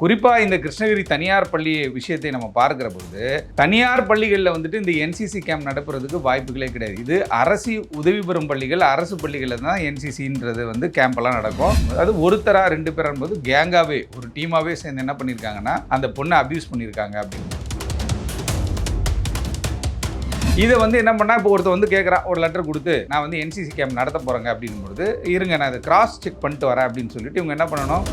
குறிப்பாக இந்த கிருஷ்ணகிரி தனியார் பள்ளி விஷயத்தை நம்ம பார்க்குற பொழுது தனியார் பள்ளிகளில் வந்துட்டு இந்த என்சிசி கேம்ப் நடப்புறதுக்கு வாய்ப்புகளே கிடையாது. இது அரசு உதவி பெறும் பள்ளிகள் அரசு பள்ளிகளில் தான் என்சிசின்றது வந்து கேம்பெல்லாம் நடக்கும். அது ஒருத்தராக ரெண்டு பேர் என்பது கேங்காகவே ஒரு டீமாகவே சேர்ந்து என்ன பண்ணியிருக்காங்கன்னா அந்த பொண்ணை அப்யூஸ் பண்ணியிருக்காங்க அப்படின்னு. இதை வந்து என்ன பண்ணால் இப்போ ஒருத்தர் வந்து கேட்குறான் ஒரு லெட்டர் கொடுத்து நான் வந்து என்சிசி கேம்ப் நடத்த போகிறேங்க அப்படின்பொழுது இருங்க நான் அதை கிராஸ் செக் பண்ணிட்டு வரேன் அப்படின்னு சொல்லிட்டு இவங்க என்ன பண்ணணும்?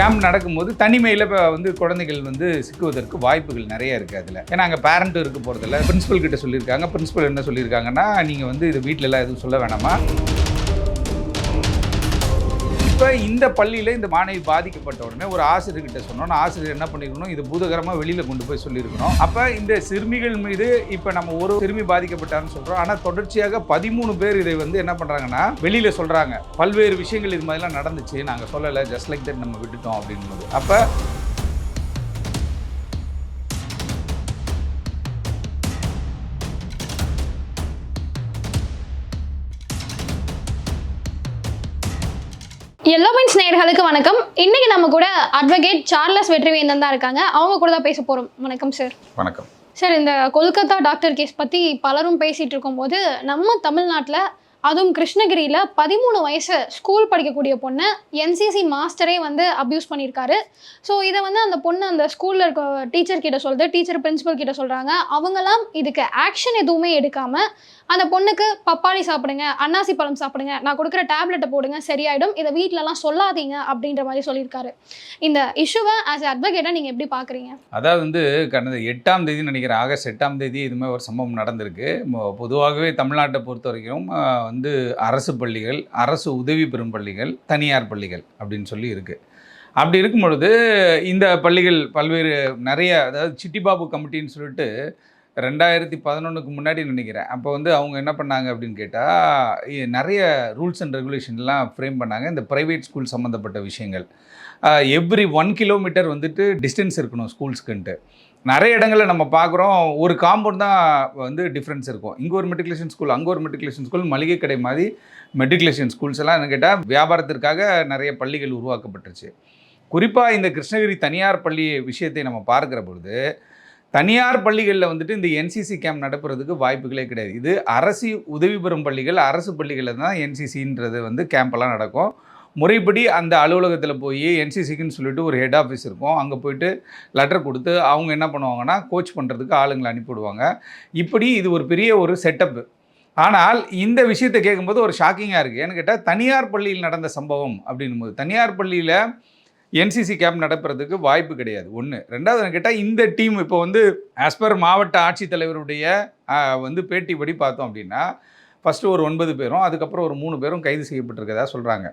கேம்ப் நடக்கும்போது தனிமையில் இப்போ வந்து குழந்தைகள் வந்து சிக்குவதற்கு வாய்ப்புகள் நிறைய இருக்குது அதில். ஏன்னா அங்கே பேரண்ட்டும் இருக்க போகிறதில்ல பிரின்ஸிபல் கிட்ட சொல்லியிருக்காங்க. பிரின்ஸிபல் என்ன சொல்லியிருக்காங்கன்னா நீங்கள் வந்து இது வீட்டிலலாம் எதுவும் சொல்ல வேணாமா? இப்போ இந்த பள்ளியில் இந்த மாணவி பாதிக்கப்பட்ட உடனே ஒரு ஆசிரியர்கிட்ட சொன்னோம். ஆசிரியர் என்ன பண்ணிருக்கணும்? இது பூதகரமாக வெளியில் கொண்டு போய் சொல்லியிருக்கணும். அப்போ இந்த சிறுமிகள் மீது இப்போ நம்ம ஒரு சிறுமி பாதிக்கப்பட்டான்னு சொல்கிறோம் ஆனால் தொடர்ச்சியாக பதிமூணு பேர் இதை வந்து என்ன பண்ணுறாங்கன்னா வெளியில் சொல்கிறாங்க பல்வேறு விஷயங்கள் இது மாதிரிலாம் நடந்துச்சு. நாங்கள் சொல்லலை. ஜஸ்ட் லைக் தட் நம்ம விட்டுட்டோம் அப்படின்போது அப்போ எல்லோ மைன்ஸ் நேயர்களுக்கு வணக்கம். இன்னைக்கு நம்ம கூட அட்வொகேட் சார்லஸ் வெற்றிவேந்தன் தான் இருக்காங்க. அவங்க கூட தான் பேச போறோம். வணக்கம் சார் வணக்கம். சார் இந்த கொல்கத்தா டாக்டர் கேஸ் பத்தி பலரும் பேசிட்டு இருக்கும்போது நம்ம தமிழ்நாட்டில் அதுவும் கிருஷ்ணகிரியில் பதிமூணு வயசு ஸ்கூல் படிக்கக்கூடிய பொண்ணை என்சிசி மாஸ்டரே வந்து அப்யூஸ் பண்ணியிருக்காரு. ஸோ இதை வந்து அந்த பொண்ணு அந்த ஸ்கூலில் இருக்க டீச்சர் கிட்ட சொல்லுது டீச்சர் பிரின்ஸிபல் கிட்ட சொல்கிறாங்க அவங்களாம் இதுக்கு ஆக்ஷன் எதுவுமே எடுக்காமல் அந்த பொண்ணுக்கு பப்பாளி சாப்பிடுங்க அன்னாசி பழம் சாப்பிடுங்க நான் கொடுக்குற டேப்லெட்டை போடுங்க சரியாயிடும் இதை வீட்டிலலாம் சொல்லாதீங்க அப்படின்ற மாதிரி சொல்லியிருக்காரு. இந்த இஷ்யூவை ஆஸ் அட்வொகேட்டாக நீங்கள் எப்படி பார்க்குறீங்க அதாவது வந்து கடந்த எட்டாம் தேதி நினைக்கிறேன் ஆகஸ்ட் எட்டாம் தேதி இதுமாதிரி ஒரு சம்பவம் நடந்திருக்கு. பொதுவாகவே தமிழ்நாட்டை பொறுத்த வரைக்கும் வந்து அரசு பள்ளிகள் அரசு உதவி பெறும் பள்ளிகள் தனியார் பள்ளிகள் அப்படின்னு சொல்லி இருக்குது அப்படி இருக்கும் பொழுது இந்த பள்ளிகள் பல்வேறு நிறைய அதாவது சிட்டிபாபு கமிட்டின்னு சொல்லிட்டு ரெண்டாயிரத்தி பதினொன்றுக்கு முன்னாடி நினைக்கிறேன். அப்போ வந்து அவங்க என்ன பண்ணாங்க அப்படின்னு கேட்டால் நிறைய ரூல்ஸ் அண்ட் ரெகுலேஷன்லாம் ஃப்ரேம் பண்ணாங்க. இந்த ப்ரைவேட் ஸ்கூல் சம்மந்தப்பட்ட விஷயங்கள். எவ்ரி ஒன் கிலோமீட்டர் வந்துட்டு டிஸ்டன்ஸ் இருக்கணும் ஸ்கூல்ஸ்க்குன்ட்டு. நிறைய இடங்களில் நம்ம பார்க்குறோம் ஒரு காம்பவுண்ட் தான் வந்து டிஃப்ரென்ஸ் இருக்கும். இங்கே ஒரு மெட்ரிகுலேஷன் ஸ்கூல் அங்கே ஒரு மெட்ரிகுலேஷன் ஸ்கூல் மளிகை கடை மாதிரி மெட்ரிகுலேஷன் ஸ்கூல்ஸ் எல்லாம் என்ன கேட்டால் வியாபாரத்திற்காக நிறைய பள்ளிகள் உருவாக்கப்பட்டுருச்சு. குறிப்பாக இந்த கிருஷ்ணகிரி தனியார் பள்ளி விஷயத்தை நம்ம பார்க்குற பொழுது தனியார் பள்ளிகளில் வந்துட்டு இந்த என்சிசி கேம்ப் நடப்புறதுக்கு வாய்ப்புகளே கிடையாது. இது அரசு உதவி பெறும் பள்ளிகள் அரசு பள்ளிகளில் தான் என்சிசின்றது வந்து கேம்பெல்லாம் நடக்கும். முறைப்படி அந்த அலுவலகத்தில் போய் என்சிசிக்குன்னு சொல்லிட்டு ஒரு ஹெட் ஆஃபீஸ் இருக்கும். அங்கே போயிட்டு லெட்டர் கொடுத்து அவங்க என்ன பண்ணுவாங்கன்னா கோச் பண்ணுறதுக்கு ஆளுங்களை அனுப்பிவிடுவாங்க. இப்படி இது ஒரு பெரிய ஒரு செட்டப்பு ஆனால் இந்த விஷயத்தை கேட்கும்போது ஒரு ஷாக்கிங்காக இருக்குது ஏன்னு கேட்டால் தனியார் பள்ளியில் நடந்த சம்பவம் அப்படின்னும் போது தனியார் பள்ளியில் என்சிசி கேம்ப் நடப்புறதுக்கு வாய்ப்பு கிடையாது. ஒன்று ரெண்டாவது கேட்டால் இந்த டீம் இப்போ வந்து ஆஸ் பர் மாவட்ட ஆட்சித்தலைவருடைய வந்து வந்து படி பார்த்தோம் அப்படின்னா ஃபஸ்ட்டு ஒரு ஒன்பது பேரும் அதுக்கப்புறம் ஒரு மூணு பேரும் கைது செய்யப்பட்டிருக்கதா சொல்கிறாங்க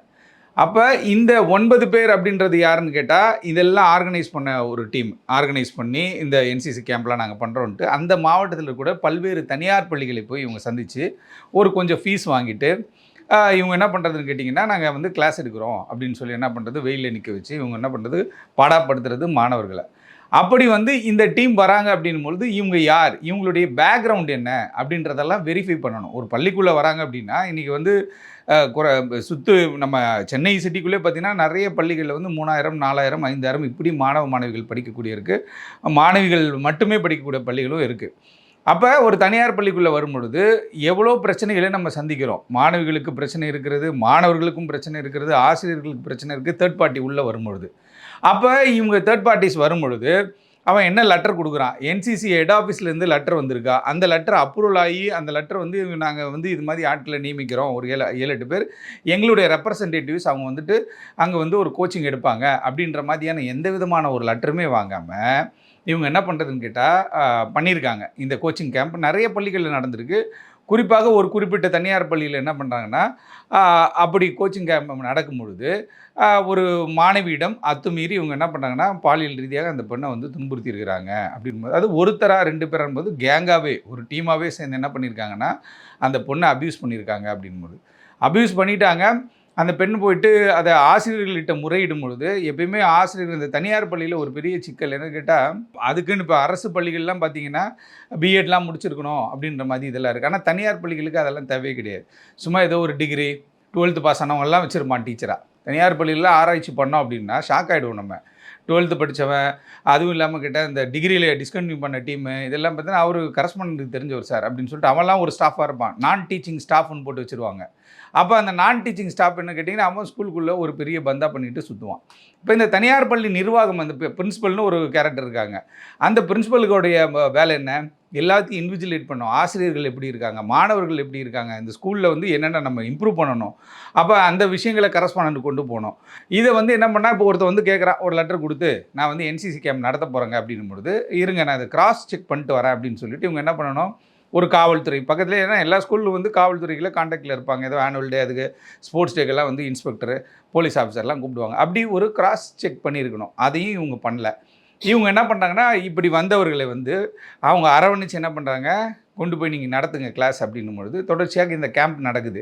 அப்போ இந்த ஒன்பது பேர் அப்படின்றது யாருன்னு கேட்டால் இதெல்லாம் ஆர்கனைஸ் பண்ண ஒரு டீம் ஆர்கனைஸ் பண்ணி இந்த என்சிசி கேம்ப்லாம் நாங்கள் பண்ணுறோன்ட்டு அந்த மாவட்டத்தில் கூட பல்வேறு தனியார் பள்ளிகளை போய் இவங்க சந்தித்து ஒரு கொஞ்சம் ஃபீஸ் வாங்கிட்டு இவங்க என்ன பண்ணுறதுன்னு கேட்டிங்கன்னா நாங்கள் வந்து கிளாஸ் எடுக்கிறோம் அப்படின்னு சொல்லி என்ன பண்ணுறது வெயிலில் நிற்க வச்சு இவங்க என்ன பண்ணுறது பாடாப்படுத்துறது மாணவர்களை. அப்படி வந்து இந்த டீம் வராங்க அப்படின்னும் பொழுது இவங்க யார்? இவங்களுடைய பேக்ரவுண்ட் என்ன? அப்படின்றதெல்லாம் வெரிஃபை பண்ணணும். ஒரு பள்ளிக்குள்ளே வராங்க அப்படின்னா இன்றைக்கி வந்து குறை சுத்து நம்ம சென்னை சிட்டிக்குள்ளே பார்த்தீங்கன்னா நிறைய பள்ளிகளில் வந்து மூணாயிரம் நாலாயிரம் ஐந்தாயிரம் இப்படி மாணவ மாணவிகள் படிக்கக்கூடிய இருக்குது மாணவிகள் மட்டுமே படிக்கக்கூடிய பள்ளிகளும் இருக்குது அப்போ ஒரு தனியார் பள்ளிக்குள்ளே வரும்பொழுது எவ்வளோ பிரச்சனைகளை நம்ம சந்திக்கிறோம்? மாணவிகளுக்கு பிரச்சனை இருக்கிறது மாணவர்களுக்கும் பிரச்சனை இருக்கிறது ஆசிரியர்களுக்கு பிரச்சனை இருக்குது தேர்ட் பார்ட்டி உள்ளே வரும்பொழுது. அப்போ இவங்க தேர்ட் பார்ட்டிஸ் வரும் பொழுது அவன் என்ன லெட்டர் கொடுக்குறான்? என்சிசி ஹெட் ஆஃபீஸ்லேருந்து லெட்டர் வந்திருக்கா? அந்த லெட்டர் அப்ரூவல் ஆகி அந்த லெட்டர் வந்து நாங்கள் வந்து இது மாதிரி ஆட்களை நியமிக்கிறோம். ஒரு ஏழு ஏழு எட்டு பேர். எங்களுடைய ரெப்ரசன்டேட்டிவ்ஸ் அவங்க வந்துட்டு அங்கே வந்து ஒரு கோச்சிங் எடுப்பாங்க. அப்படின்ற மாதிரியான எந்த விதமான ஒரு லெட்டருமே வாங்காமல் இவங்க என்ன பண்ணுறதுன்னு கேட்டால் பண்ணியிருக்காங்க. இந்த கோச்சிங் கேம்ப் நிறைய பள்ளிகளில் நடந்திருக்கு. குறிப்பாக ஒரு குறிப்பிட்ட தனியார் பள்ளியில் என்ன பண்ணுறாங்கன்னா அப்படி கோச்சிங் கேம்ப் நடக்கும் பொழுது ஒரு மாணவியிடம் அத்துமீறி இவங்க என்ன பண்ணுறாங்கன்னா பாலியல் ரீதியாக அந்த பெண்ணை வந்து துன்புறுத்தி இருக்கிறாங்க அப்படின்போது அது ஒருத்தராக ரெண்டு பேரும்போது கேங்காகவே ஒரு டீமாகவே சேர்ந்து என்ன பண்ணியிருக்காங்கன்னா அந்த பொண்ணை அப்யூஸ் பண்ணியிருக்காங்க அப்படின்போது அப்யூஸ் பண்ணிட்டாங்க. அந்த பெண் போயிட்டு அதை ஆசிரியர்கள்கிட்ட முறையிடும் பொழுது எப்பயுமே ஆசிரியர்கள் இந்த தனியார் பள்ளியில் ஒரு பெரிய சிக்கல் என்ன கேட்டால் அதுக்குன்னு இப்போ அரசு பள்ளிகள்லாம் பார்த்தீங்கன்னா பிஎட்லாம் முடிச்சிருக்கணும் அப்படின்ற மாதிரி இதெல்லாம் இருக்குது ஆனால் தனியார் பள்ளிகளுக்கு அதெல்லாம் தேவையே கிடையாது. சும்மா ஏதோ ஒரு டிகிரி டுவெல்த்து பாஸ் ஆனவங்கெல்லாம் வச்சுருப்பான் டீச்சராக தனியார் பள்ளியில் ஆராய்ச்சி பண்ணோம் அப்படின்னா ஷாக் ஆகிடுவோம் நம்ம. டுவெல்த்து படித்தவன் அதுவும் இல்லாமல் கிட்ட இந்த டிகிரியில் டிஸ்கண்டினியூ பண்ண டீமு இதெல்லாம் பார்த்தீங்கன்னா அவர் கரஸ்பாண்டுக்கு தெரிஞ்சவர் சார் அப்படின்னு சொல்லிட்டு அவன்லாம் ஒரு ஸ்டாஃபாக இருப்பான். நான் டீச்சிங் ஸ்டாஃப்னு போட்டு வச்சுருவாங்க. அப்போ அந்த நான் டீச்சிங் ஸ்டாஃப் என்ன கேட்டிங்கன்னா அவன் ஸ்கூலுக்குள்ளே ஒரு பெரிய பந்தா பண்ணிட்டு சுற்றுவான் இப்போ இந்த தனியார் பள்ளி நிர்வாகம் அந்த பிரின்ஸிபல்னு ஒரு கேரக்டர் இருக்காங்க. அந்த பிரின்சிபலுடைய வேலை என்ன? எல்லாத்தையும் இன்விஜுவலேட் பண்ணோம் ஆசிரியர்கள் எப்படி இருக்காங்க? மாணவர்கள் எப்படி இருக்காங்க? இந்த ஸ்கூலில் வந்து என்னென்ன நம்ம இம்ப்ரூவ் பண்ணணும்? அப்போ அந்த விஷயங்களை கரஸ்பாண்ட் கொண்டு போகணும். இதை வந்து என்ன பண்ணால் இப்போ ஒருத்தர் வந்து கேட்குறான் ஒரு லெட்டர் கொடுத்து நான் வந்து என்சிசி கேம்ப் நடத்த போகிறேங்க அப்படின்னும் பொழுது இருங்க நான் அதை கிராஸ் செக் பண்ணிட்டு வரேன் அப்படின்னு சொல்லிட்டு இவங்க என்ன பண்ணணும்? ஒரு காவல்துறை. பக்கத்தில் ஏன்னா எல்லா ஸ்கூலில் வந்து காவல்துறையில் காண்டாக்டில் இருப்பாங்க. ஏதோ ஆனுவல் டே அதுக்கு ஸ்போர்ட்ஸ் டேக்கெல்லாம் வந்து இன்ஸ்பெக்டர் போலீஸ் ஆஃபீஸர்லாம் கூப்பிடுவாங்க. அப்படி ஒரு கிராஸ் செக் பண்ணியிருக்கணும். அதையும் இவங்க பண்ணல. இவங்க என்ன பண்ணுறாங்கன்னா இப்படி வந்தவர்களை வந்து அவங்க அரவணைச்சு என்ன பண்ணுறாங்க கொண்டு போய் நீங்கள் நடத்துங்க கிளாஸ் அப்படின்னும் பொழுது தொடர்ச்சியாக இந்த கேம்ப் நடக்குது.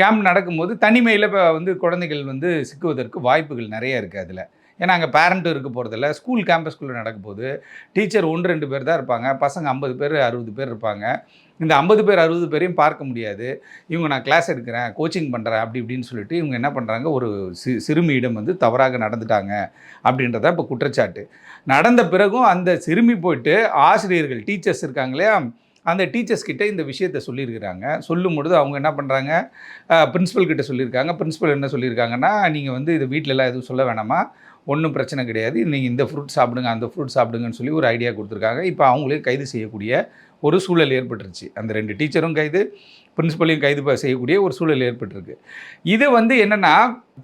கேம்ப் நடக்கும்போது தனிமையில் இப்போ வந்து குழந்தைகள் வந்து சிக்குவதற்கு வாய்ப்புகள் நிறைய இருக்குது அதில். ஏன்னா அங்கே பேரண்ட்டும் இருக்க போகிறதில்ல ஸ்கூல் கேம்பஸ்குள்ளே நடக்கும்போது டீச்சர் ஒன்று ரெண்டு பேர் தான் இருப்பாங்க. பசங்க ஐம்பது பேர் அறுபது பேர் இருப்பாங்க. இந்த ஐம்பது பேர் அறுபது பேரையும் பார்க்க முடியாது. இவங்க நான் கிளாஸ் எடுக்கிறேன் கோச்சிங் பண்ணுறேன் அப்படி இப்படின்னு சொல்லிட்டு இவங்க என்ன பண்ணுறாங்க ஒரு சி சிறுமியிடம் வந்து தவறாக நடந்துட்டாங்க அப்படின்றத இப்போ குற்றச்சாட்டு. நடந்த பிறகும் அந்த சிறுமி போயிட்டு ஆசிரியர்கள் டீச்சர்ஸ் இருக்காங்க இல்லையா? அந்த டீச்சர்ஸ் கிட்ட இந்த விஷயத்த சொல்லியிருக்கிறாங்க. சொல்லும் பொழுது அவங்க என்ன பண்ணுறாங்க பிரின்ஸிபல் கிட்ட சொல்லியிருக்காங்க. பிரின்ஸிபல் என்ன சொல்லியிருக்காங்கன்னா நீங்கள் வந்து இது வீட்டிலலாம் எதுவும் சொல்ல வேணாமா? ஒன்றும் பிரச்சனை கிடையாது. நீங்கள் இந்த ஃப்ரூட் சாப்பிடுங்க அந்த ஃப்ரூட் சாப்பிடுங்கன்னு சொல்லி ஒரு ஐடியா கொடுத்துருக்காங்க. இப்போ அவங்களே கைது செய்யக்கூடிய ஒரு சூழல் ஏற்பட்டுருச்சு. அந்த ரெண்டு டீச்சரும் கைது பிரின்ஸிபலையும் கைது செய்யக்கூடிய ஒரு சூழல் ஏற்பட்டிருக்கு. இது வந்து என்னென்னா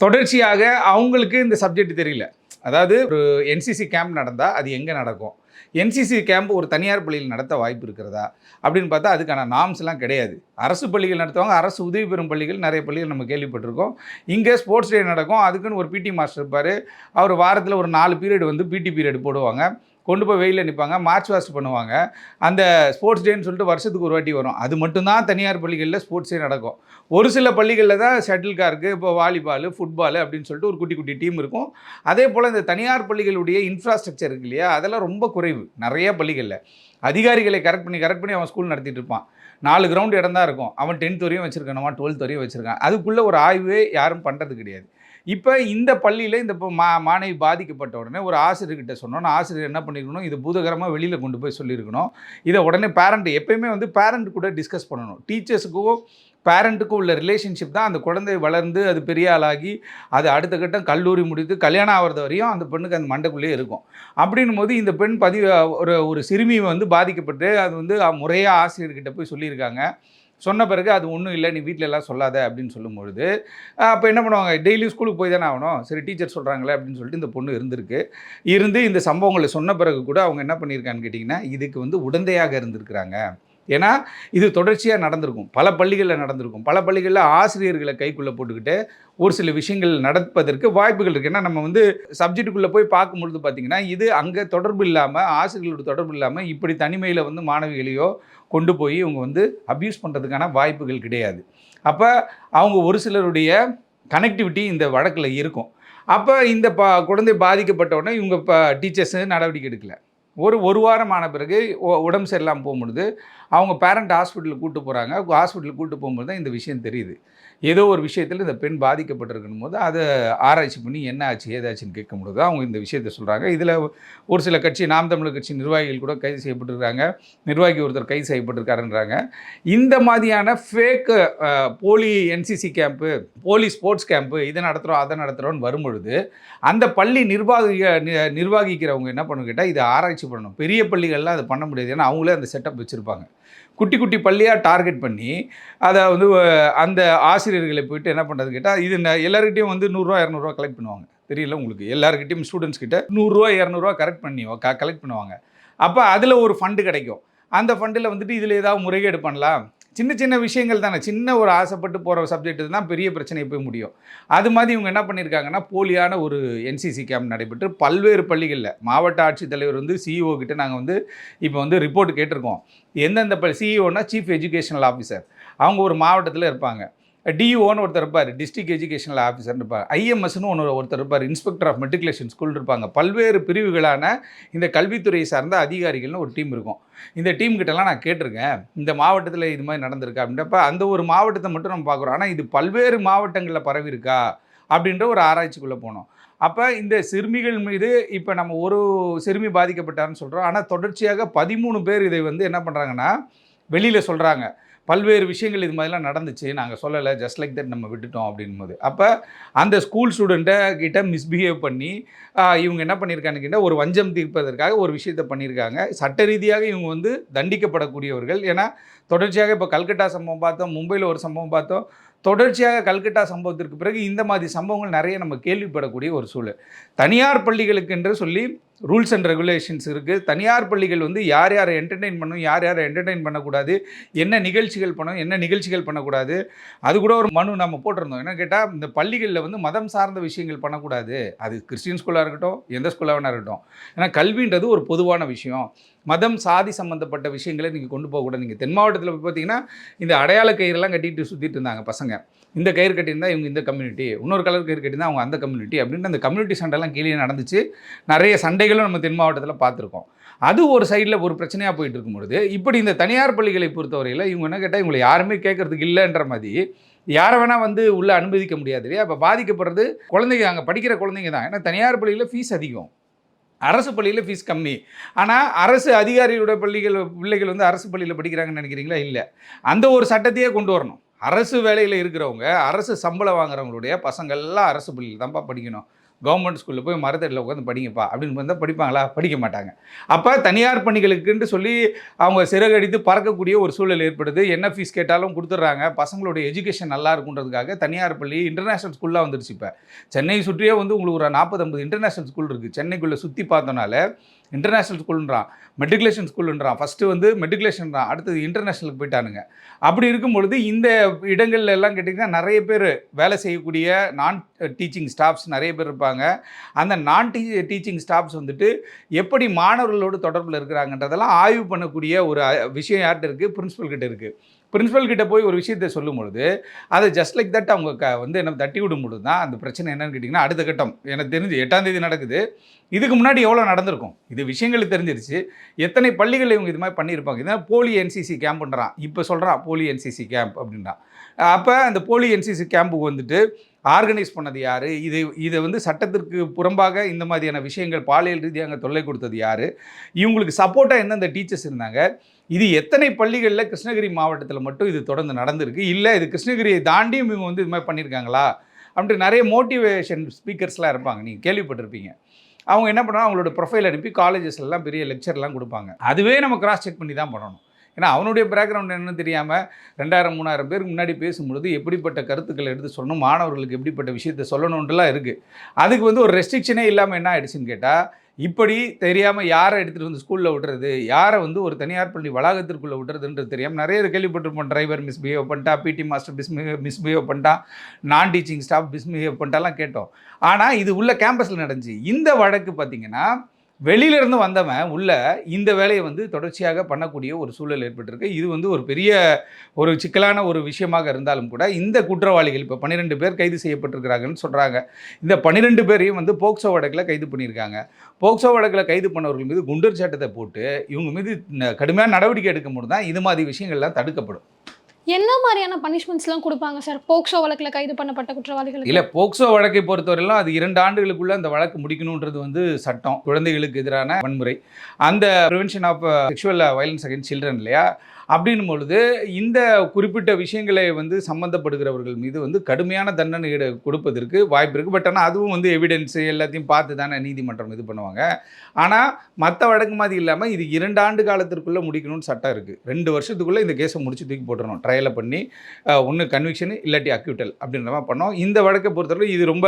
தொடர்ச்சியாக அவங்களுக்கு இந்த சப்ஜெக்ட் தெரியல. அதாவது ஒரு என்சிசி கேம்ப் நடந்தால் அது எங்கே நடக்கும்? என்சிசி கேம்ப் ஒரு தனியார் பள்ளியில் நடத்த வாய்ப்பு இருக்கிறதா? அப்படின்னு பார்த்தா அதுக்கான நாம்ஸ்லாம் கிடையாது. அரசு பள்ளிகள் நடத்துவாங்க. அரசு உதவி பெறும் பள்ளிகள் நிறைய பள்ளிகள் நம்ம கேள்விப்பட்டிருக்கோம். இங்கே ஸ்போர்ட்ஸ் டே நடக்கும். அதுக்குன்னு ஒரு பிடி மாஸ்டர் இருப்பார். அவர் வாரத்தில் ஒரு நாலு பீரியட் வந்து பிடி பீரியட் போடுவாங்க. கொண்டு போய் வெயிலில் நிற்பாங்க மார்ச் வாஸ்ட் பண்ணுவாங்க. அந்த ஸ்போர்ட்ஸ் டேன்னு சொல்லிட்டு வருஷத்துக்கு ஒரு வாட்டி வரும். அது மட்டும்தான் தனியார் பள்ளிகளில் ஸ்போர்ட்ஸ் டே நடக்கும். ஒரு சில பள்ளிகளில் தான் ஷட்டில் கார்க்கு இப்போ வாலிபால் ஃபுட்பால் அப்படின்னு சொல்லிட்டு ஒரு குட்டி குட்டி டீம் இருக்கும். அதே போல் இந்த தனியார் பள்ளிகளுடைய இன்ஃப்ராஸ்ட்ரக்சர் இருக்கு இல்லையா? அதெல்லாம் ரொம்ப குறைவு நிறைய பள்ளிகளில். அதிகாரிகளை கரெக்ட் பண்ணி கரெக்ட் பண்ணி அவன் ஸ்கூல் நடத்திட்டு இருப்பான். நாலு கிரவுண்ட் இடம் தான் இருக்கும். அவன் டென்த் வரையும் வச்சுருக்கணுமா டுவெல்த் வரையும் வச்சுருக்கான். அதுக்குள்ளே ஒரு ஆய்வே யாரும் பண்ணுறது கிடையாது. இப்போ இந்த பள்ளியில் இந்த இப்போ மா மாணவி பாதிக்கப்பட்ட உடனே ஒரு ஆசிரியர்கிட்ட சொன்னோன்னா ஆசிரியர் என்ன பண்ணியிருக்கணும் இது பூதகரமாக வெளியில் கொண்டு போய் சொல்லியிருக்கணும். இதை உடனே பேரண்ட் எப்பயுமே வந்து பேரண்ட் கூட டிஸ்கஸ் பண்ணணும். டீச்சர்ஸுக்கும் பேரண்ட்டுக்கும் உள்ள ரிலேஷன்ஷிப் தான் அந்த குழந்தை வளர்ந்து அது பெரிய ஆளாகி அது அடுத்த கட்டம் கல்லூரி முடித்து கல்யாணம் ஆகிறது வரையும் அந்த பெண்ணுக்கு அந்த மண்டக்குள்ளேயே இருக்கும். அப்படின்னும் போது இந்த பெண் பதிவு ஒரு ஒரு சிறுமி வந்து பாதிக்கப்பட்டு அது வந்து முறையாக ஆசிரியர்கிட்ட போய் சொல்லியிருக்காங்க. சொன்ன பிறகு அது ஒன்றும் இல்லை நீ வீட்டில் எல்லாம் சொல்லாத அப்படின்னு சொல்லும்பொழுது அப்போ என்ன பண்ணுவாங்க டெய்லி ஸ்கூலுக்கு போய் தானே ஆகணும் சரி டீச்சர் சொல்கிறாங்களே அப்படின்னு சொல்லிட்டு இந்த பொண்ணு இருந்திருக்கு. இருந்து இந்த சம்பவங்களை சொன்ன பிறகு கூட அவங்க என்ன பண்ணியிருக்கான்னு கேட்டிங்கன்னா இதுக்கு வந்து உடந்தையாக இருந்திருக்கிறாங்க. ஏன்னா இது தொடர்ச்சியாக நடந்திருக்கும். பல பள்ளிகளில் நடந்திருக்கும். பல பள்ளிகளில் ஆசிரியர்களை கைக்குள்ளே போட்டுக்கிட்டு ஒரு சில விஷயங்கள் நடப்பதற்கு வாய்ப்புகள் இருக்குது ஏன்னா நம்ம வந்து சப்ஜெக்டுக்குள்ளே போய் பார்க்கும்பொழுது பார்த்திங்கன்னா இது அங்கே தொடர்பு இல்லாமல் ஆசிரியர்களோட தொடர்பு இல்லாமல் இப்படி தனிமையில் வந்து மாணவிகளையோ கொண்டு போய் இவங்க வந்து அப்யூஸ் பண்ணுறதுக்கான வாய்ப்புகள் கிடையாது. அப்போ அவங்க ஒரு சிலருடைய கனெக்டிவிட்டி இந்த வழக்கில் இருக்கும். அப்போ இந்த ப குழந்தை பாதிக்கப்பட்ட உடனே இவங்க இப்போ டீச்சர்ஸு நடவடிக்கை எடுக்கல. ஒரு ஒரு வாரம் ஆன பிறகு உடம்பு சரியில்லாமல் போகும்பொழுது அவங்க பேரண்ட் ஹாஸ்பிட்டலுக்கு கூட்டு போகிறாங்க ஹாஸ்பிட்டலுக்கு கூட்டு போகும்போது தான் இந்த விஷயம் தெரியுது. ஏதோ ஒரு விஷயத்தில் இந்த பெண் பாதிக்கப்பட்டிருக்கணும் போது அதை ஆராய்ச்சி பண்ணி என்ன ஆச்சு ஏதாச்சுன்னு கேட்க தான் அவங்க இந்த விஷயத்தை சொல்கிறாங்க இதில் ஒரு சில கட்சி நாம் தமிழர் கட்சி நிர்வாகிகள் கூட கைது செய்யப்பட்டிருக்காங்க. நிர்வாகி ஒருத்தர் கைது செய்யப்பட்டிருக்காருன்றாங்க. இந்த மாதிரியான ஃபேக்கு போலி என்சிசி கேம்ப்பு போலி ஸ்போர்ட்ஸ் கேம்ப்பு இதை நடத்துகிறோம் அதை நடத்துகிறோன்னு வரும்பொழுது அந்த பள்ளி நிர்வாகி நிர்வாகிக்கிறவங்க என்ன பண்ணணும் கேட்டால் இதை ஆராய்ச்சி பண்ணணும். பெரிய பள்ளிகள்லாம் அதை பண்ண முடியாது. ஏன்னா அவங்களே அந்த செட்டப் வச்சுருப்பாங்க. குட்டி குட்டி பள்ளியாக டார்கெட் பண்ணி அதை வந்து அந்த ஆசிரியர்களை போயிட்டு என்ன பண்ணுறது கேட்டால் இது எல்லாருக்கிட்டையும் வந்து நூறுரூவா இரநூறுவா கலெக்ட் பண்ணுவாங்க. தெரியல உங்களுக்கு. எல்லாருக்கிட்டையும் ஸ்டூடெண்ட்ஸ் கிட்ட நூறுரூவா இரநூறுவா கரெக்ட் பண்ணி கலெக்ட் பண்ணுவாங்க. அப்போ அதில் ஒரு ஃபண்டு கிடைக்கும். அந்த ஃபண்டில் வந்துட்டு இதில் ஏதாவது முறைகேடு பண்ணலாம். சின்ன சின்ன விஷயங்கள் தானே. சின்ன ஒரு ஆசைப்பட்டு போகிற சப்ஜெக்ட் தான் பெரிய பிரச்சனை போய் முடியும். அது மாதிரி இவங்க என்ன பண்ணியிருக்காங்கன்னா போலியான ஒரு என்சிசி கேம்ப் நடைபெற்று பல்வேறு பள்ளிகளில் மாவட்ட ஆட்சித்தலைவர் வந்து சிஇஓ கிட்ட நாங்கள் வந்து இப்போ வந்து ரிப்போர்ட் கேட்டிருக்கோம். எந்தெந்த பள்ளி சிஇஓனா சீஃப் எஜுகேஷனல் ஆஃபீஸர் அவங்க ஒரு மாவட்டத்தில் இருப்பாங்க. டிஓன்னு ஒருத்தர் இருப்பார் டிஸ்ட்ரிக்ட் எஜுகேஷனல் ஆஃபீஸர் இருப்பார். ஐஎம்எஸ்னு ஒன்று ஒருத்தர் இருப்பார் இன்ஸ்பெக்டர் ஆஃப் மெட்ரிகுலேஷன் ஸ்கூல் இருப்பாங்க. பல்வேறு பிரிவுகளான இந்த கல்வித்துறையை சார்ந்த அதிகாரிகள்னு ஒரு டீம் இருக்கும். இந்த டீம் கிட்டலாம் நான் கேட்டிருக்கேன். இந்த மாவட்டத்தில் இது மாதிரி நடந்திருக்கா அப்படின்றப்ப அந்த ஒரு மாவட்டத்தை மட்டும் நம்ம பார்க்குறோம். ஆனால் இது பல்வேறு மாவட்டங்களில் பரவி இருக்கா அப்படின்ற ஒரு ஆராய்ச்சிக்குள்ளே போனோம். அப்போ இந்த சிறுமிகள் மீது இப்போ நம்ம ஒரு சிறுமி பாதிக்கப்பட்டார்னு சொல்கிறோம் ஆனால் தொடர்ச்சியாக பதிமூணு பேர் இதை வந்து என்ன பண்ணுறாங்கன்னா வெளியில் சொல்கிறாங்க பல்வேறு விஷயங்கள் இது மாதிரிலாம் நடந்துச்சு. நாங்கள் சொல்லலை ஜஸ்ட் லைக் தட் நம்ம விட்டுட்டோம் அப்படின்போது அப்போ அந்த ஸ்கூல் ஸ்டூடெண்ட்டை கிட்ட மிஸ்பிஹேவ் பண்ணி இவங்க என்ன பண்ணியிருக்காங்க கேட்டால் ஒரு வஞ்சம் தீர்ப்பதற்காக ஒரு விஷயத்தை பண்ணியிருக்காங்க சட்ட ரீதியாக இவங்க வந்து தண்டிக்கப்படக்கூடியவர்கள். ஏன்னா தொடர்ச்சியாக இப்போ கல்கட்டா சம்பவம் பார்த்தோம் மும்பையில் ஒரு சம்பவம் பார்த்தோம். தொடர்ச்சியாக கல்கட்டா சம்பவத்திற்கு பிறகு இந்த மாதிரி சம்பவங்கள் நிறைய நம்ம கேள்விப்படக்கூடிய ஒரு சூழல். தனியார் பள்ளிகளுக்கு என்று சொல்லி ரூல்ஸ் அண்ட் ரெகுலேஷன்ஸ் இருக்குது தனியார் பள்ளிகள் வந்து யார் யாரை என்டர்டெயின் பண்ணணும் யார் யாரை என்டர்டெயின் பண்ணக்கூடாது என்ன நிகழ்ச்சிகள் பண்ணணும் என்ன நிகழ்ச்சிகள் பண்ணக்கூடாது அது கூட ஒரு மனு நம்ம போட்டிருந்தோம். என்ன கேட்டால் இந்த பள்ளிகளில் வந்து மதம் சார்ந்த விஷயங்கள் பண்ணக்கூடாது. அது கிறிஸ்டின் ஸ்கூலாக இருக்கட்டும் எந்த ஸ்கூலாக வேணா இருக்கட்டும். ஏன்னா கல்வின்றது ஒரு பொதுவான விஷயம். மதம் சாதி சம்மந்தப்பட்ட விஷயங்களை நீங்கள் கொண்டு போகக்கூடாது. நீங்கள் தென் மாவட்டத்தில் போய் பார்த்தீங்கன்னா இந்த அடையாள கயிறெல்லாம் கட்டிட்டு சுற்றிட்டு இருந்தாங்க பசங்க. இந்த கயிறு கட்டியிருந்தால் இவங்க இந்த கம்யூனிட்டி இன்னொரு கலர் கயிறு கட்டியிருந்தால் அவங்க அந்த கம்யூனிட்டி அப்படின்ட்டு அந்த கம்யூனிட்டி சண்டைலாம் கீழே நடந்துச்சு. நிறைய சண்டைகளும் நம்ம தென் மாவட்டத்தில் பார்த்துருக்கோம். அது ஒரு சைடில் ஒரு பிரச்சனையாக போயிட்டு இருக்கும் பொழுது இப்படி இந்த தனியார் பள்ளிகளை பொறுத்தவரையில் இவங்க என்ன கேட்டால் இவங்களை யாருமே கேட்கறதுக்கு இல்லைன்ற மாதிரி யாரை வேணால் வந்து உள்ளே அனுமதிக்க முடியாது இல்லையா? அப்போ பாதிக்கப்படுறது குழந்தைங்க அங்கே படிக்கிற குழந்தைங்க தான். ஏன்னா தனியார் பள்ளியில் ஃபீஸ் அதிகம். அரசு பள்ளியில் ஃபீஸ் கம்மி. ஆனால் அரசு அதிகாரியோட பள்ளிகள் பிள்ளைகள் வந்து அரசு பள்ளியில் படிக்கிறாங்கன்னு நினைக்கிறீங்களா? இல்லை. அந்த ஒரு சட்டத்தையே கொண்டு வரணும். அரசு வேலையில் இருக்கிறவங்க அரசு சம்பளம் வாங்குறவங்களுடைய பசங்கள்லாம் அரசு பள்ளியில் தான்ப்பா படிக்கணும். கவர்மெண்ட் ஸ்கூலில் போய் மரத்தடியில் உட்காந்து படிங்கப்பா அப்படின்னு வந்தால் படிப்பாங்களா? படிக்க மாட்டாங்க. அப்போ தனியார் பணிகளுக்குன்ட்டு சொல்லி அவங்க சிறகடித்து பறக்கக்கூடிய ஒரு சூழல் ஏற்படுது. என்ன ஃபீஸ் கேட்டாலும் கொடுத்துட்றாங்க. பசங்களுடைய எஜுகேஷன் நல்லா இருக்குன்றதுக்காக தனியார் பள்ளி இன்டர்நேஷ்னல் ஸ்கூல்லாம் வந்துருச்சு இப்போ. சென்னை சுற்றியே வந்து உங்களுக்கு ஒரு நாற்பது ஐம்பது இன்டர்நேஷ்னல் ஸ்கூல் இருக்குது சென்னைக்குள்ளே சுற்றி பார்த்தோனால இன்டர்நேஷ்னல் ஸ்கூலுன்றான் மெட்ரிகுலேஷன் ஸ்கூலுன்றான் ஃபஸ்ட்டு வந்து மெட்ரிகுலேஷன்றான் அடுத்தது இன்டர்நேஷ்னலுக்கு போயிட்டானுங்க. அப்படி இருக்கும் பொழுது இந்த இடங்கள்ல எல்லாம் கேட்டிங்கன்னா நிறைய பேர் வேலை செய்யக்கூடிய நான் டீச்சிங் ஸ்டாஃப்ஸ் நிறைய பேர் இருப்பாங்க. அந்த நான் டீ டீச்சிங் ஸ்டாஃப்ஸ் வந்துட்டு எப்படி மாணவர்களோடு தொடர்பில் இருக்கிறாங்கன்றதெல்லாம் ஆய்வு பண்ணக்கூடிய ஒரு விஷயம் யார்கிட்ட இருக்குது பிரின்ஸிபல் கிட்ட இருக்குது பிரின்சிபல் கிட்ட போய் ஒரு விஷயத்தை சொல்லும் பொழுது அதை ஜஸ்ட் லைக் தட் அவங்க க வந்து என்ன தட்டி விடும் பொழுது தான் அந்த பிரச்சனை என்னன்னு கேட்டிங்கன்னா அடுத்த கட்டம். எனக்கு தெரிஞ்சு எட்டாம் தேதி நடக்குது. இதுக்கு முன்னாடி எவ்வளோ நடந்திருக்கும்? இது விஷயங்கள் தெரிஞ்சிருச்சு. எத்தனை பள்ளிகளில் இவங்க இது மாதிரி பண்ணியிருப்பாங்க? இதான் போலி என்சிசி கேம்ப்ன்றான் இப்போ சொல்கிறான் போலி என்சிசி கேம்ப் அப்படின்றான் அப்போ அந்த போலி என்சிசி கேம்புக்கு வந்துட்டு ஆர்கனைஸ் பண்ணது யார்? இது இதை வந்து சட்டத்திற்கு புறம்பாக இந்த மாதிரியான விஷயங்கள் பாலியல் ரீதியாக தொல்லை கொடுத்தது யார்? இவங்களுக்கு சப்போர்ட்டாக எந்தெந்த டீச்சர்ஸ் இருந்தாங்க? இது எத்தனை பள்ளிகளில் கிருஷ்ணகிரி மாவட்டத்தில் மட்டும் இது தொடர்ந்து நடந்திருக்கு? இல்லை இது கிருஷ்ணகிரியை தாண்டியும் இவங்க வந்து இது மாதிரி பண்ணியிருக்காங்களா அப்படின்ட்டு நிறைய மோட்டிவேஷன் ஸ்பீக்கர்ஸ்லாம் இருப்பாங்க. நீங்கள் கேள்விப்பட்டிருப்பீங்க. அவங்க என்ன பண்ணுறாங்க அவங்களோட ப்ரொஃபைல் அனுப்பி காலேஜஸ்லாம் பெரிய லெக்சர்லாம் கொடுப்பாங்க. அதுவே நம்ம கிராஸ் செக் பண்ணி தான் பண்ணணும். ஏன்னா அவனுடைய பேக்ரவுண்ட் என்னன்னு தெரியாமல் ரெண்டாயிரம் மூணாயிரம் பேருக்கு முன்னாடி பேசும்பொழுது எப்படிப்பட்ட கருத்துக்களை எடுத்து சொல்லணும்? மாணவர்களுக்கு எப்படிப்பட்ட விஷயத்தை சொல்லணுன்றலாம் இருக்குது அதுக்கு வந்து ஒரு ரெஸ்ட்ரிக்ஷனே இல்லாமல் என்ன ஆயிடுச்சுன்னு கேட்டால் இப்படி தெரியாமல் யாரை எடுத்துகிட்டு வந்து ஸ்கூலில் விடுறது? யாரை வந்து ஒரு தனியார் பள்ளி வளாகத்திற்குள்ளே விடுறதுன்றது தெரியாமல் நிறைய பேர் கேள்விப்பட்டிருப்போம். டிரைவர் மிஸ்பிஹேவ் பண்ணிட்டா பிடி மாஸ்டர் மிஸ்பிஹேவ் மிஸ்பிஹேவ் பண்ணிட்டா நான் டீச்சிங் ஸ்டாஃப் மிஸ்பிஹேவ் பண்ணிட்டாலாம் கேட்டோம். ஆனால் இது உள்ள கேம்பஸில் நடந்துச்சு. இந்த வழக்கு பார்த்திங்கன்னா வெளியிலேருந்து வந்தவன் உள்ள இந்த வேலையை வந்து தொடர்ச்சியாக பண்ணக்கூடிய ஒரு சூழல் ஏற்பட்டிருக்கு. இது வந்து ஒரு பெரிய ஒரு சிக்கலான ஒரு விஷயமாக இருந்தாலும் கூட இந்த குற்றவாளிகள் இப்போ பன்னிரெண்டு பேர் கைது செய்யப்பட்டிருக்கிறாங்கன்னு சொல்கிறாங்க இந்த பன்னிரெண்டு பேரையும் வந்து போக்சோ வழக்கில் கைது பண்ணியிருக்காங்க. போக்சோ வழக்கில் கைது பண்ணவர்கள் மீது குண்டர் சட்டத்தை போட்டு இவங்க மீது ந- கடுமையான நடவடிக்கை எடுக்கும்போது தான் இது மாதிரி விஷயங்கள்லாம் தடுக்கப்படும். என்ன மாதிரியான பனிஷ்மெண்ட்ஸ்லாம் கொடுப்பாங்க சார்? போக்சோ வழக்கில் கைது பண்ணப்பட்ட குற்றவாளிகளுக்கு? இல்லை போக்சோ வழக்கை பொறுத்தவரையிலும் அது இரண்டு ஆண்டுகளுக்குள்ள அந்த வழக்கு முடிக்கணுன்றது வந்து சட்டம். குழந்தைகளுக்கு எதிரான வன்முறை. அந்த prevention of sexual violence against children இல்லையா? அப்படின்னும் பொழுது இந்த குறிப்பிட்ட விஷயங்களை வந்து சம்மந்தப்படுகிறவர்கள் மீது வந்து கடுமையான தண்டனை கொடுப்பதற்கு வாய்ப்பு இருக்குது பட் ஆனால் அதுவும் வந்து எவிடென்ஸு எல்லாத்தையும் பார்த்து தானே நீதிமன்றம் இது பண்ணுவாங்க. ஆனால் மற்ற வழக்கு மாதிரி இல்லாமல் இது இரண்டு ஆண்டு காலத்திற்குள்ளே முடிக்கணும்னு சட்டம் இருக்குது ரெண்டு வருஷத்துக்குள்ளே இந்த கேஸை முடிச்சு தூக்கி போட்டுறணும். ட்ரையலை பண்ணி ஒன்று கன்விக்ஷன் இல்லாட்டி அக்யூட்டல் அப்படின்ற மாதிரி பண்ணோம். இந்த வழக்கை பொறுத்தவரை இது ரொம்ப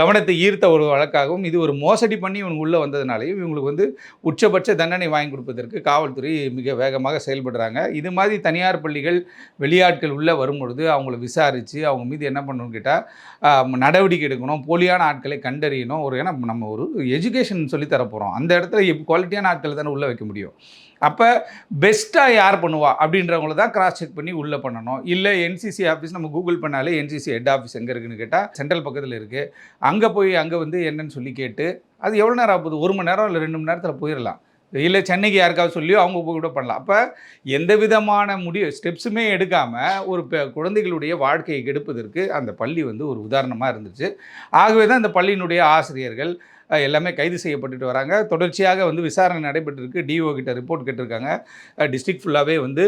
கவனத்தை ஈர்த்த ஒரு வழக்காகவும் இது ஒரு மோசடி பண்ணி இவங்க உள்ளே வந்ததுனாலையும் இவங்களுக்கு வந்து உச்சபட்ச தண்டனை வாங்கி கொடுப்பதற்கு காவல்துறை மிக வேகமாக செயல்படுறாங்க. இது மாதிரி தனியார் பள்ளிகள் வெளியாட்கள் உள்ளே வரும்பொழுது அவங்கள விசாரித்து அவங்க மீது என்ன பண்ணணும்னு கேட்டால் நடவடிக்கை எடுக்கணும் போலியான ஆட்களை கண்டறியணும் ஒரு ஏன்னா நம்ம ஒரு எஜுகேஷன் சொல்லி தரப்போகிறோம் அந்த இடத்துல குவாலிட்டியான ஆட்களை தானே உள்ளே வைக்க முடியும். அப்போ பெஸ்ட்டாக யார் பண்ணுவா? அப்படின்றவங்கள தான் கிராஸ் செக் பண்ணி உள்ளே பண்ணணும். இல்லை என்சிசி ஆஃபீஸ் நம்ம கூகுள் பண்ணாலே என்சிசி ஹெட் ஆஃபீஸ் எங்கே இருக்குன்னு கேட்டால் சென்ட்ரல் பக்கத்தில் இருக்குது அங்கே போய் அங்கே வந்து என்னன்னு சொல்லி கேட்டு அது எவ்வளோ நேரம் ஆகுது? ஒரு மணி நேரம் இல்லை ரெண்டு மணி நேரத்தில் போயிடலாம் இல்லை சென்னைக்கு யாருக்காவது சொல்லியோ அவங்க போய் கூட பண்ணலாம். அப்போ எந்த விதமான முடிவு ஸ்டெப்ஸுமே எடுக்காமல் ஒரு குழந்தைகளுடைய வாழ்க்கையை கெடுப்பதற்கு அந்த பள்ளி வந்து ஒரு உதாரணமாக இருந்துச்சு. ஆகவே தான் இந்த பள்ளியினுடைய ஆசிரியர்கள் எல்லாமே கைது செய்யப்பட்டுட்டு வராங்க. தொடர்ச்சியாக வந்து விசாரணை நடைபெற்றிருக்கு. டிஓ கிட்ட ரிப்போர்ட் கேட்டிருக்காங்க. டிஸ்ட்ரிக்ட் ஃபுல்லாகவே வந்து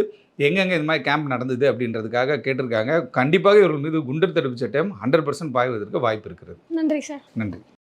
எங்கெங்கே இந்த மாதிரி கேம்ப் நடந்தது அப்படின்றதுக்காக கேட்டிருக்காங்க. கண்டிப்பாக இவர்கள் மீது குண்டர் தடுப்பு சட்டம் ஹண்ட்ரட் பர்சன்ட் பாய்வதற்கு வாய்ப்பு இருக்கிறது. நன்றி சார். நன்றி.